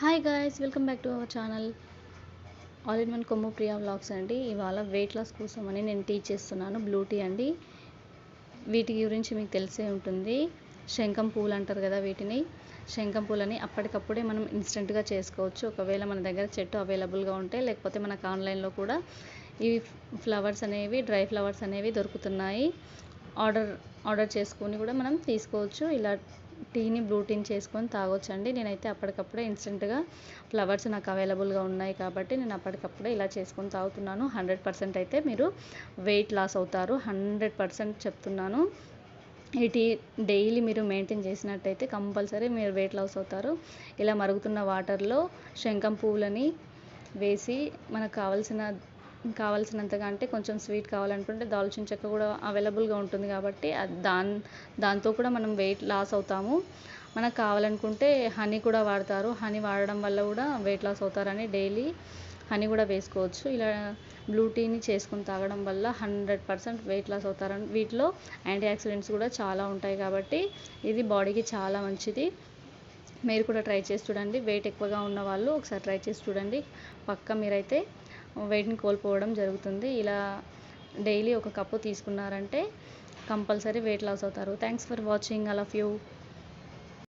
Hi guys welcome back to our channel all in one Kommu Priya vlogs అండి. ఇవాళ weight loss కోసం అని నేను టీ చేస్తున్నాను బ్లూ టీ అండి. వీటి గురించి మీకు తెలిసే ఉంటుంది. శంఖం పూలు అంటారు కదా వీటిని. శంఖం పూలని అప్పటికప్పుడే మనం ఇన్స్టెంట్గా చేసుకోవచ్చు. ఒకవేళ మన దగ్గర చెట్టు అవైలబుల్గా ఉంటే లేకపోతే మనకు ఆన్లైన్లో కూడా ఈ ఫ్లవర్స్ అనేవి డ్రై ఫ్లవర్స్ అనేవి దొరుకుతున్నాయి. ఆర్డర్ ఆర్డర్ చేసుకొని కూడా మనం తీసుకోవచ్చు. ఇలా టీని బ్లూటీన్ చేసుకొని తాగొచ్చండి. నేనైతే అప్పటికప్పుడే ఇన్స్టెంట్గా ఫ్లవర్స్ నాకు అవైలబుల్గా ఉన్నాయి కాబట్టి నేను అప్పటికప్పుడే ఇలా చేసుకొని తాగుతున్నాను. హండ్రెడ్ పర్సెంట్ అయితే మీరు వెయిట్ లాస్ అవుతారు. హండ్రెడ్ పర్సెంట్ చెప్తున్నాను. ఈ టీ డైలీ మీరు మెయింటైన్ చేసినట్టయితే కంపల్సరీ మీరు వెయిట్ లాస్ అవుతారు. ఇలా మరుగుతున్న వాటర్లో శంఖం పువ్వులని వేసి మనకు కావాల్సిన కావాల్సినంతగా అంటే కొంచెం స్వీట్ కావాలనుకుంటే దాల్చిన చెక్క కూడా అవైలబుల్గా ఉంటుంది కాబట్టి దాన్ దాంతో కూడా మనం వెయిట్ లాస్ అవుతాము. మనకు కావాలనుకుంటే హనీ కూడా వాడతారు. హనీ వాడడం వల్ల కూడా వెయిట్ లాస్ అవుతారని డైలీ హనీ కూడా వేసుకోవచ్చు. ఇలా బ్లూ టీని చేసుకుని తాగడం వల్ల హండ్రెడ్ పర్సెంట్ వెయిట్ లాస్ అవుతారని వీటిలో యాంటీ ఆక్సిడెంట్స్ కూడా చాలా ఉంటాయి కాబట్టి ఇది బాడీకి చాలా మంచిది. మీరు కూడా ట్రై చేసి చూడండి. వెయిట్ ఎక్కువగా ఉన్న వాళ్ళు ఒకసారి ట్రై చేసి చూడండి. పక్క మీరైతే వెయిట్ని కోల్పోవడం జరుగుతుంది. ఇలా డైలీ ఒక కప్పు తీసుకున్నారంటే కంపల్సరీ వెయిట్ లాస్ అవుతారు. Thanks for watching I love you